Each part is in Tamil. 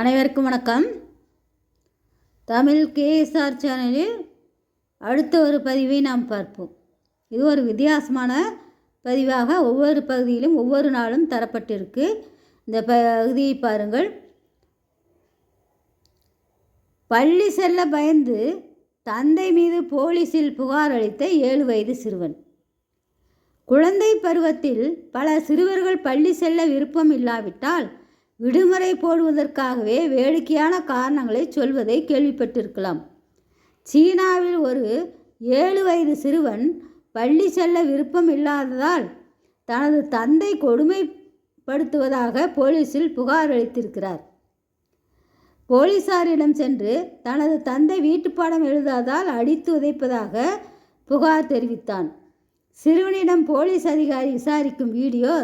அனைவருக்கும் வணக்கம். தமிழ் கேஎஸ்ஆர் சேனலில் அடுத்த ஒரு பதிவை நாம் பார்ப்போம். இது ஒரு வித்தியாசமான பதிவாக ஒவ்வொரு பகுதியிலும் ஒவ்வொரு நாளும் தரப்பட்டிருக்கு. இந்த பகுதியை பாருங்கள். பள்ளி செல்ல பயந்து தந்தை மீது போலீஸில் புகார் அளித்த ஏழு வயது சிறுவன். குழந்தை பருவத்தில் பல சிறுவர்கள் பள்ளி செல்ல விருப்பம் இல்லாவிட்டால் விடுமுறை போடுவதற்காகவே வேடிக்கையான காரணங்களை சொல்வதை கேள்விப்பட்டிருக்கலாம். சீனாவில் ஒரு ஏழு வயது சிறுவன் பள்ளி செல்ல விருப்பம் இல்லாததால் தனது தந்தை கொடுமைப்படுத்துவதாக போலீஸில் புகார் அளித்திருக்கிறார். போலீசாரிடம் சென்று தனது தந்தை வீட்டுப்பாடம் எழுதாதால் அடித்து உதைப்பதாக புகார் தெரிவித்தான். சிறுவனிடம் போலீஸ் அதிகாரி விசாரிக்கும் வீடியோ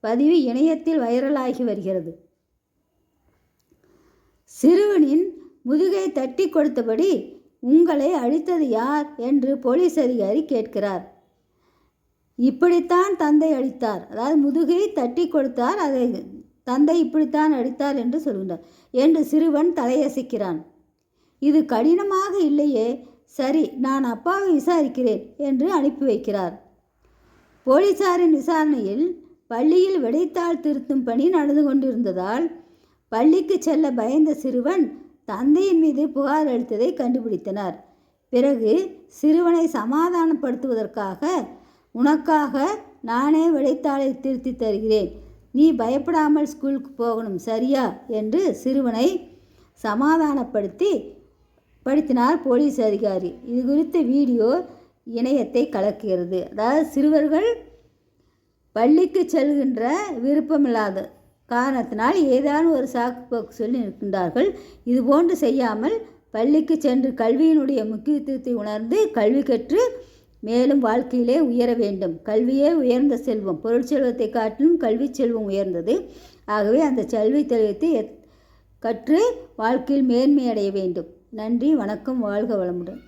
பதிவு இணையத்தில் வைரலாகி வருகிறது. சிறுவனின் முதுகை தட்டி கொடுத்தபடி உங்களை அழித்தது யார் என்று போலீஸ் அதிகாரி கேட்கிறார். இப்படித்தான் தந்தை அடித்தார் அதாவது முதுகை தட்டி கொடுத்தார். அதை தந்தை இப்படித்தான் அடித்தார் என்று சொல்கின்றார். என்று சிறுவன் தலையசைக்கிறான். இது கடினமாக இல்லையே. சரி நான் அப்பாவை விசாரிக்கிறேன் என்று அனுப்பி வைக்கிறார். போலீசாரின் விசாரணையில் பள்ளியில் விடைத்தாள் திருத்தும் பணி நடந்து கொண்டிருந்ததால் பள்ளிக்கு செல்ல பயந்த சிறுவன் தந்தையின் மீது புகார் அளித்ததை கண்டுபிடித்தனர். பிறகு சிறுவனை சமாதானப்படுத்துவதற்காக உனக்காக நானே விடைத்தாளை திருத்தி தருகிறேன். நீ பயப்படாமல் ஸ்கூலுக்கு போகணும் சரியா என்று சிறுவனை சமாதானப்படுத்தி படுத்தினார் போலீஸ் அதிகாரி. இது குறித்த வீடியோ இணையத்தை கலக்குகிறது அதாவது சிறுவர்கள் பள்ளிக்கு செல்கின்ற விருப்பமில்லாத காரணத்தினால் ஏதாவது ஒரு சாக்கு போக்கு சொல்லி நிற்கின்றார்கள். இதுபோன்று செய்யாமல் பள்ளிக்கு சென்று கல்வியினுடைய முக்கியத்துவத்தை உணர்ந்து கல்வி கற்று மேலும் வாழ்க்கையிலே உயர வேண்டும். கல்வியே உயர்ந்த செல்வம். பொருட்செல்வத்தை காட்டிலும் கல்வி செல்வம் உயர்ந்தது. ஆகவே அந்த செல்வி தெளிவத்தை கற்று வாழ்க்கையில் மேன்மையடைய வேண்டும். நன்றி வணக்கம் வாழ்க வளமுடன்.